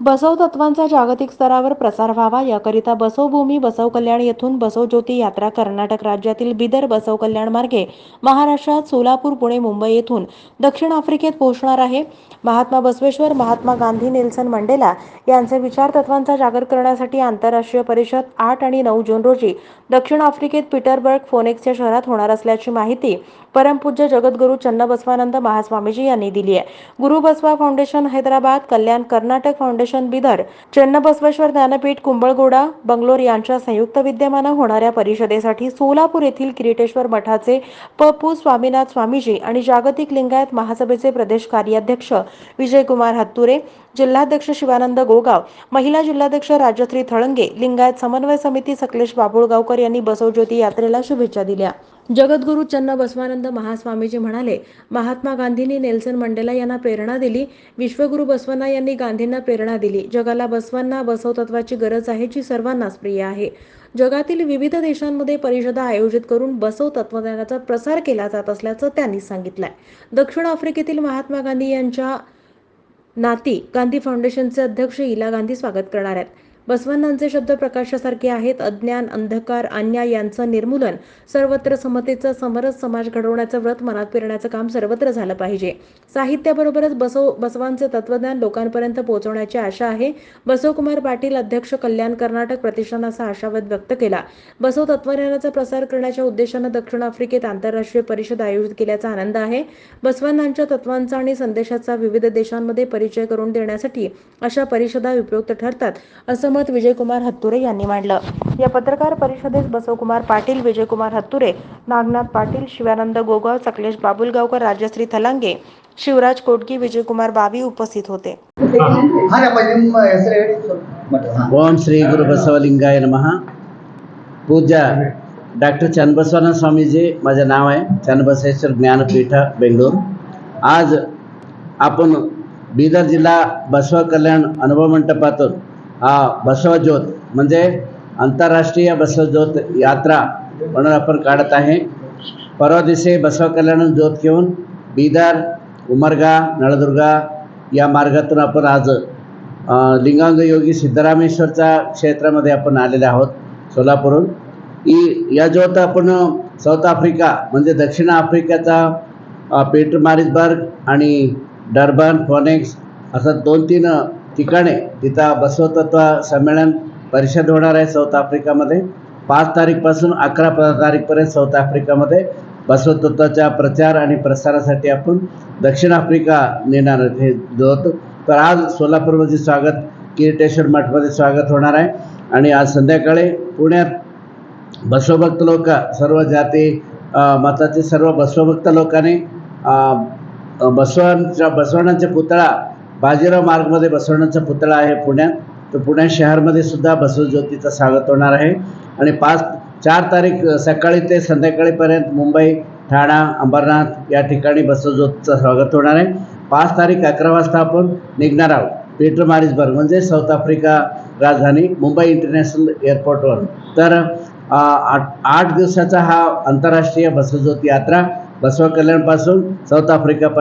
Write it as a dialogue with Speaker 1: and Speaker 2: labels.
Speaker 1: बसव तत्वांचा जागतिक स्तरावर प्रसार व्हावा. याकरिता बसवभूमी बसव कल्याण येथून बसव ज्योती यात्रा कर्नाटक राज्यातील बिदर बसव कल्याण मार्गे महाराष्ट्रात सोलापूर पुणे मुंबई येथून दक्षिण आफ्रिकेत पोहोचणार आहे. महात्मा बसवेश्वर महात्मा गांधी नेल्सन मंडेला यांचे विचार तत्वांचा जागर करण्यासाठी आंतरराष्ट्रीय परिषद आठ आणि नऊ जून रोजी दक्षिण आफ्रिकेत पीटरबर्ग फोनेक्स या शहरात होणार असल्याची माहिती परमपूज्य जगद्गुरू चन्नबसवानंद महास्वामीजी यांनी दिली आहे. गुरु बसवा फाउंडेशन हैदराबाद कल्याण कर्नाटक फाउंडेशन बिदर चन्नबसवेश्वर ज्ञानपीठ कुंभळगोडा बंगलोर यांच्या संयुक्त विद्यमानं होणाऱ्या परिषदेसाठी सोलापूर येथील किरीटेश्वर मठाचे पपू स्वामीनाथ स्वामीजी आणि जागतिक लिंगायत महासभेचे प्रदेश कार्याध्यक्ष विजयकुमार हत्तुरे जिल्हाध्यक्ष शिवानंद गोगाव महिला जिल्हाध्यक्ष राजश्री थळंगे लिंगायत समन्वय समिती सकलेश बाबुळगावकर यांनी बसवज्योती यात्रेला शुभेच्छा दिल्या. जगद्गुरू चन्न बसवानंद महास्वामीजी म्हणाले महात्मा गांधींनी नेल्सन मंडेला यांना प्रेरणा दिली विश्वगुरू बसवन्ना यांनी गांधींना प्रेरणा दिली. जगाला बसवांना बसवतत्वाची गरज आहे जी सर्वांनाच प्रिय आहे. जगातील विविध देशांमध्ये परिषदा आयोजित करून बसव तत्वज्ञानाचा प्रसार केला जात असल्याचं त्यांनी सांगितलंय. दक्षिण आफ्रिकेतील महात्मा गांधी यांच्या नाती गांधी फाउंडेशनचे अध्यक्ष इला गांधी स्वागत करणार आहेत. बसवण्णांचे शब्द प्रकाशासारखे आहेत. अज्ञान अंधकार अन्याय यांचं निर्मूलन. सर्वत्र समतेचं समरस समाज घडवण्याचं व्रत मनात पेरण्याचं काम सर्वत्र झालं पाहिजे. साहित्याबरोबरच बसव बसवांचे तत्वज्ञान लोकांपर्यंत पोहोचवण्याची आशा आहे. बसवकुमार पाटील अध्यक्ष कल्याण कर्नाटक प्रतिष्ठान असा आशावाद व्यक्त केला. बसव तत्वज्ञानाचा प्रसार करण्याच्या उद्देशानं दक्षिण आफ्रिकेत आंतरराष्ट्रीय परिषद आयोजित केल्याचा आनंद आहे. बसवांनांच्या तत्वांचा आणि संदेशाचा विविध देशांमध्ये परिचय करून देण्यासाठी अशा परिषदा उपयुक्त ठरतात असं मत विजयकुमार हत्तुरे यांनी मांडलं. या पत्रकार परिषदेत बसवकुमार पाटील विजयकुमार हत्तुरे नागनाथ पाटील शिवानंद गोगाव सकलेश बाबुलगावकर राजश्री थलांगे
Speaker 2: शिवराज कोटकी विजयकुमार बावी उपस्थित होते.
Speaker 3: ओम श्री गुरु बसवलिंगाय नम. पूजा डॉक्टर चंदबसवान स्वामीजी माझं नाव आहे चंदबसेश्वर ज्ञानपीठ बेंगलोर आज आपण बीदर जिल्हा बसव कल्याण अनुभव मंडपातून हा बसवज्योत. म्हणजे आंतरराष्ट्रीय बसवज्योत यात्रा म्हणून आपण काढत आहे. परवा दिवशी बसव कल्याण ज्योत घेऊन बिदर उमरगा नळदुर्गा या मार्गातून आपण आज अ, लिंगांग योगी सिद्धरामेश्वरच्या क्षेत्रामध्ये आपण आलेले आहोत सोलापूरहून. ई या ज्योत आपण साऊथ आफ्रिका म्हणजे दक्षिण आफ्रिकेचा अ, पीटर मारिसबर्ग आणि डर्बन फॉनेक्स असं दोन तीन ठिकाणे. तिथं बसवतत्व संमेलन परिषद होणार आहे साऊथ आफ्रिकामध्ये. पाच तारीखपासून अकरा प तारीखपर्यंत साऊथ आफ्रिकामध्ये बसवतत्वाच्या प्रचार आणि प्रसारासाठी आपण दक्षिण आफ्रिका नेणार हे होतो तर आज सोलापूरमध्ये स्वागत किरीटेश्वर मठमध्ये स्वागत होणार आहे. आणि आज संध्याकाळी पुण्यात बसवभक्त लोक सर्व जाती मताचे सर्व बसवभक्त लोकांनी बसवांच्या बसवण्णाचा पुतळा बाजीराव मार्गमध्ये बसवण्याचा पुतळा आहे पुण्यात. तर पुणे शहरमध्ये सुद्धा बसवज्योतीचं स्वागत होणार आहे. आणि पाच चार तारीख सकाळी ते संध्याकाळीपर्यंत मुंबई ठाणा अंबरनाथ या ठिकाणी बसवज्योतीचं स्वागत होणार आहे. पाच तारीख अकरा वाजता आपण निघणार आहोत. पीटर मारिसबर्ग म्हणजे साऊथ आफ्रिका राजधानी मुंबई इंटरनॅशनल एअरपोर्टवर. तर आठ आठ दिवसाचा हा आंतरराष्ट्रीय बसवज्योती यात्रा बसव कल्याणपासून साऊथ आफ्रिका